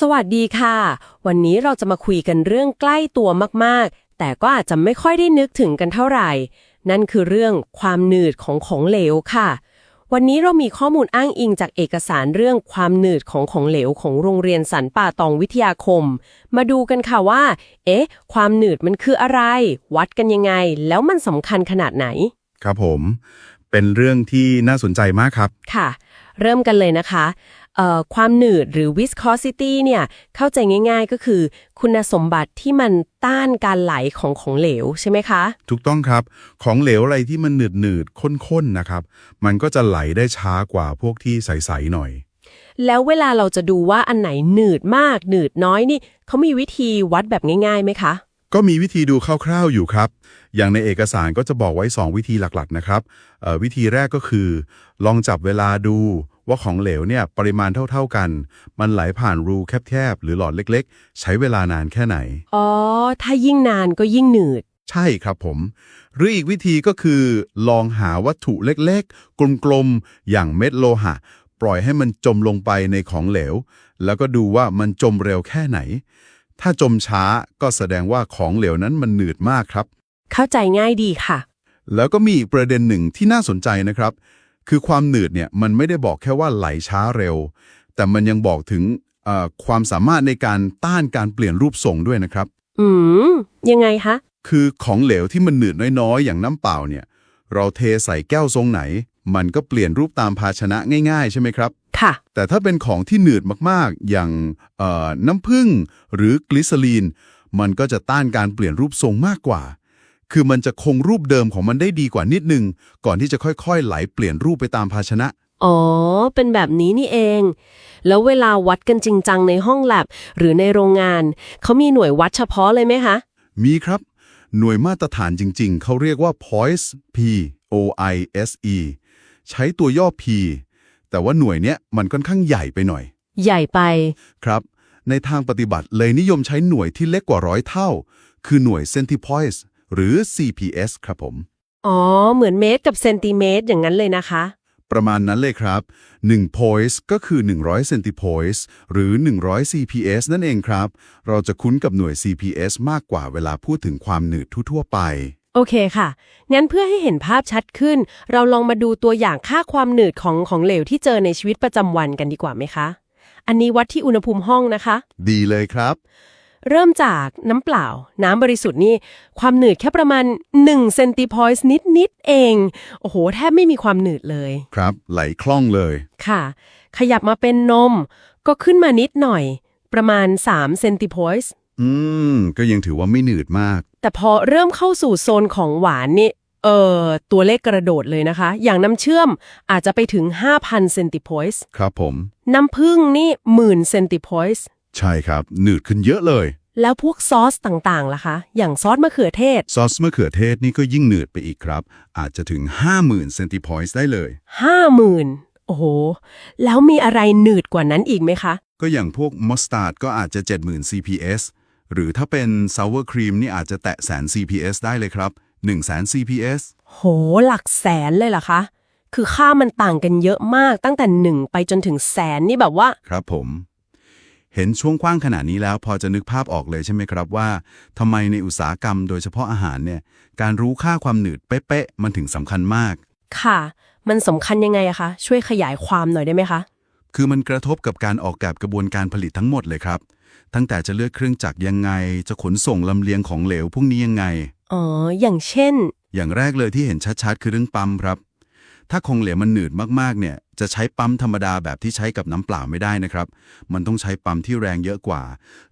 สวัสดีค่ะ วันนี้เราจะมาคุยกันเรื่องใกล้ตัวมากๆ แต่ก็อาจจะไม่ค่อยได้นึกถึงกันเท่าไหร่ นั่นคือเรื่องความหนืดของของเหลวค่ะ วันนี้เรามีข้อมูลอ้างอิงจากเอกสารเรื่องความหนืดของของเหลวของโรงเรียนสันป่าตองวิทยาคม มาดูกันค่ะว่า เอ๊ะ ความหนืดมันคืออะไร วัดกันยังไง แล้วมันสำคัญขนาดไหน ครับผม เป็นเรื่องที่น่าสนใจมากครับ ค่ะ เริ่มกันเลยนะคะเอ่อ ความหนืดหรือ viscosity เนี่ยเข้าใจง่ายๆก็คือ คุณสมบัติที่มันต้านการไหลของของเหลวใช่ไหมคะ ถูกต้องครับของเหลวอะไรที่มันหนืดหนืดๆข้นๆนะครับ มันก็จะไหลได้ช้ากว่าพวกที่ใสๆหน่อย แล้วเวลาเราจะดูว่าอันไหนหนืดมาก หนืดน้อยนี่เขามีวิธีวัดแบบง่ายๆไหมคะก็มีวิธีดูคร่าวๆอยู่ครับ อย่างในเอกสารก็จะบอกไว้ 2 วิธีหลักๆนะครับเอ่อวิธีแรกก็คือ ลองจับเวลาดู ว่าของเหลวเนี่ยปริมาณเท่า ๆกัน มันไหลผ่านรูแคบๆ หรือหลอดเล็กๆ ใช้เวลานานแค่ไหน อ๋อ ถ้ายิ่งนานก็ยิ่งหนืด ใช่ครับผม หรืออีกวิธีก็คือ ลองหาวัตถุเล็กๆ กลมๆ อย่างเม็ดโลหะ ปล่อยให้มันจมลงไปในของเหลว แล้วก็ดูว่ามันจมเร็วแค่ไหน ถ้าจมช้าก็แสดงว่าของเหลวนั้นมันหนืดมากครับ เข้าใจง่ายดีค่ะ แล้วก็มีอีกประเด็นหนึ่งที่น่าสนใจนะครับ คือความหนืดเนี่ยมันไม่ได้บอกแค่ว่าไหลช้าเร็ว แต่มันยังบอกถึงเอ่อความสามารถในการต้านการเปลี่ยนรูปทรงด้วยนะครับ อืม ยังไงคะ คือของเหลวที่มันหนืดน้อยๆ อย่างน้ำเปล่าเนี่ย เราเทใส่แก้วทรงไหน มันก็เปลี่ยนรูปตามภาชนะง่ายๆ ใช่ไหมครับ ค่ะ แต่ถ้าเป็นของที่หนืดมากๆ อย่างเอ่อน้ำผึ้งหรือกลิซอลีน มันก็จะต้านการเปลี่ยนรูปทรงมากกว่า คือมันจะคงรูปเดิมของมันได้ดีกว่านิดนึง ก่อนที่จะค่อยๆ ไหลเปลี่ยนรูปไปตามภาชนะ อ๋อ เป็นแบบนี้นี่เอง แล้วเวลาวัดกันจริงจังในห้องแลบหรือในโรงงาน เขามีหน่วยวัดเฉพาะเลยไหมคะ มีครับ หน่วยมาตรฐานจริง ๆ เขาเรียกว่า poise p o i s e ใช้ตัวย่อ p แต่ว่าหน่วยเนี้ยมันค่อนข้างใหญ่ไปหน่อย ใหญ่ไป ครับ ในทางปฏิบัติเลยนิยมใช้หน่วยที่เล็กกว่าร้อยเท่า คือหน่วย centipoise หรือ CPS ครับผม อ๋อ เหมือนเมตรกับเซนติเมตรอย่างนั้นเลยนะคะ ประมาณนั้นเลยครับ 1 poise ก็คือ 100 centipoise หรือ 100 CPS นั่นเองครับ เราจะคุ้นกับหน่วย CPS มากกว่าเวลาพูดถึงความหนืดทั่วๆไป โอเคค่ะ งั้นเพื่อให้เห็นภาพชัดขึ้น เราลองมาดูตัวอย่างค่าความหนืดของของเหลวที่เจอในชีวิตประจำวันกันดีกว่าไหมคะ อันนี้วัดที่อุณหภูมิห้องนะคะ ดีเลยครับ เริ่มจากน้ำเปล่า น้ำบริสุทธิ์นี่ ความหนืดแค่ประมาณ1เซนติพอยส์นิด ๆ เอง โอ้โห แทบไม่มีความหนืดเลย ครับ ไหลคล่องเลย ค่ะ ขยับมาเป็นนม ก็ขึ้นมานิดหน่อย ประมาณ3เซนติพอยส์อืม ก็ยังถือว่าไม่หนืดมาก แต่พอเริ่มเข้าสู่โซนของหวานนี่ เออตัวเลขกระโดดเลยนะคะ อย่างน้ำเชื่อมอาจจะไปถึง 5,000เซนติพอยส์ครับผม น้ำผึ้งนี่หมื่นเซนติพอยส์ ใช่ครับ หนืดขึ้นเยอะเลย แล้วพวกซอสต่างๆล่ะคะ อย่างซอสมะเขือเทศ ซอสมะเขือเทศนี่ก็ยิ่งหนืดไปอีกครับ อาจจะถึง 50,000เซนติพอยส์ได้เลย 50,000 โอ้โห แล้วมีอะไรหนืดกว่านั้นอีกไหมคะ ก็อย่างพวกมอสตาร์ดก็อาจจะ 70,000 CPS หรือถ้าเป็นซาวเวอร์ครีมนี่อาจจะแตะแสน CPS ได้เลยครับ1แสน CPS โห หลักแสนเลยเหรอคะ คือค่ามันต่างกันเยอะมากตั้งแต่หนึ่งไปจนถึงแสนนี่แบบว่า ครับผม เห็นช่วงกว้างขนาดนี้แล้วพอจะนึกภาพออกเลยใช่ไหมครับว่าทำไมในอุตสาหกรรมโดยเฉพาะอาหารเนี่ยการรู้ค่าความหนืดเป๊ะๆมันถึงสำคัญมาก ค่ะ มันสำคัญยังไงอะคะ ช่วยขยายความหน่อยได้ไหมคะ คือมันกระทบกับการออกแบบกระบวนการผลิตทั้งหมดเลยครับ ตั้งแต่จะเลือกเครื่องจักรยังไง จะขนส่งลำเลียงของเหลวพวกนี้ยังไง อ๋อ อย่างเช่น อย่างแรกเลยที่เห็นชัดๆ คือเรื่องปั๊มครับ ถ้าของเหลวมันหนืดมากๆเนี่ยจะใช้ปั๊มธรรมดาแบบที่ใช้กับน้ำเปล่าไม่ได้นะครับ มันต้องใช้ปั๊มที่แรงเยอะกว่า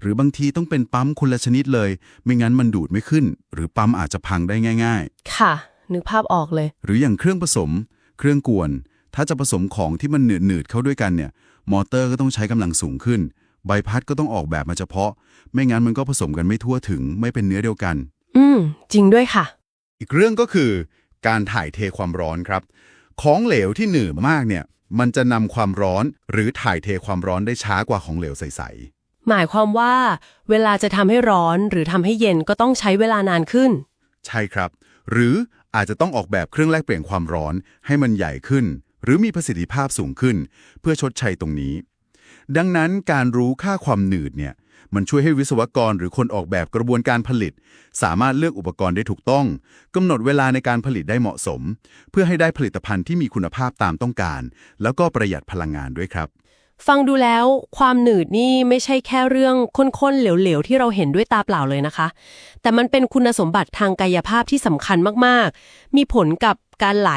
หรือบางทีต้องเป็นปั๊มคนละชนิดเลย ไม่งั้นมันดูดไม่ขึ้น หรือปั๊มอาจจะพังได้ง่าย ค่ะ นึกภาพออกเลย ๆ หรืออย่างเครื่องผสม เครื่องกวน ถ้าจะผสมของที่มันหนืดๆเข้าด้วยกันเนี่ย มอเตอร์ก็ต้องใช้กำลังสูงขึ้น ใบพัดก็ต้องออกแบบมาเฉพาะ ไม่งั้นมันก็ผสมกันไม่ทั่วถึง ไม่เป็นเนื้อเดียวกัน อืม จริงด้วยค่ะ อีกเรื่องก็คือ การถ่ายเทความร้อนครับ ของเหลวที่หนืดมากเนี่ย มันจะนำความร้อนหรือถ่ายเทความร้อนได้ช้ากว่าของเหลวใสหมายความว่า เวลาจะทำให้ร้อนหรือทำให้เย็นก็ต้องใช้เวลานานขึ้นๆใช่ครับ หรืออาจจะต้องออกแบบเครื่องแลกเปลี่ยนความร้อนให้มันใหญ่ขึ้น หรือมีประสิทธิภาพสูงขึ้น เพื่อชดใช้ตรงนี้ ดังนั้นการรู้ค่าความหนืดเนี่ย มันช่วยให้วิศวกรหรือคนออกแบบกระบวนการผลิต สามารถเลือกอุปกรณ์ได้ถูกต้องกำหนดเวลาในการผลิตได้เหมาะสม เพื่อให้ได้ผลิตภัณฑ์ที่มีคุณภาพตามต้องการ แล้วก็ประหยัดพลังงานด้วยครับ ฟังดูแล้วความหนืดนี่ไม่ใช่แค่เรื่องข้นๆ เหลวๆ ที่เราเห็นด้วยตาเปล่าเลยนะคะ แต่มันเป็นคุณสมบัติทางกายภาพที่สำคัญมากๆ มีผลกับ การไหล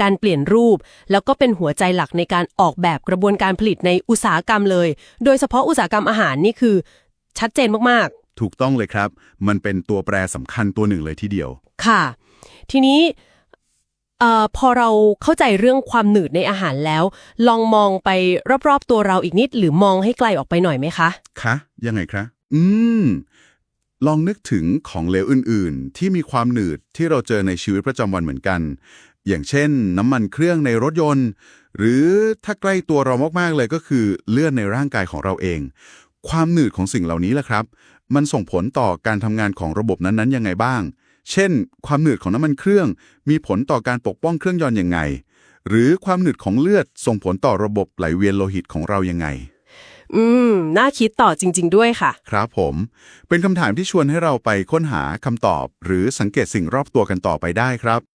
การเปลี่ยนรูป แล้วก็เป็นหัวใจหลักในการออกแบบกระบวนการผลิตในอุตสาหกรรมเลย โดยเฉพาะอุตสาหกรรมอาหารนี่คือ ชัดเจนมากๆ ถูกต้องเลยครับ มันเป็นตัวแปรสำคัญตัวหนึ่งเลยทีเดียว ค่ะ ทีนี้เอ่อพอเราเข้าใจเรื่องความหนืดในอาหารแล้ว ลองมองไปรอบๆตัวเราอีกนิด หรือมองให้ไกลออกไปหน่อยไหมคะ คะ ยังไงครับ อืม ลองนึกถึงของเหลวอื่นๆ ที่มีความหนืดที่เราเจอในชีวิตประจำวันเหมือนกัน อย่างเช่น น้ำมันเครื่องในรถยนต์ หรือถ้าใกล้ตัวเรามากๆเลยก็คือเลือดในร่างกายของเราเอง ความหนืดของสิ่งเหล่านี้แหละครับ มันส่งผลต่อการทำงานของระบบนั้นๆยังไงบ้าง เช่น ความหนืดของน้ำมันเครื่อง มีผลต่อการปกป้องเครื่องยนต์ยังไง หรือความหนืดของเลือดส่งผลต่อระบบไหลเวียนโลหิตของเรายังไง อืม น่าคิดต่อจริง ๆ ด้วยค่ะ ครับผม เป็นคำถามที่ชวนให้เราไปค้นหาคำตอบ หรือสังเกตสิ่งรอบตัวกันต่อไปได้ครับ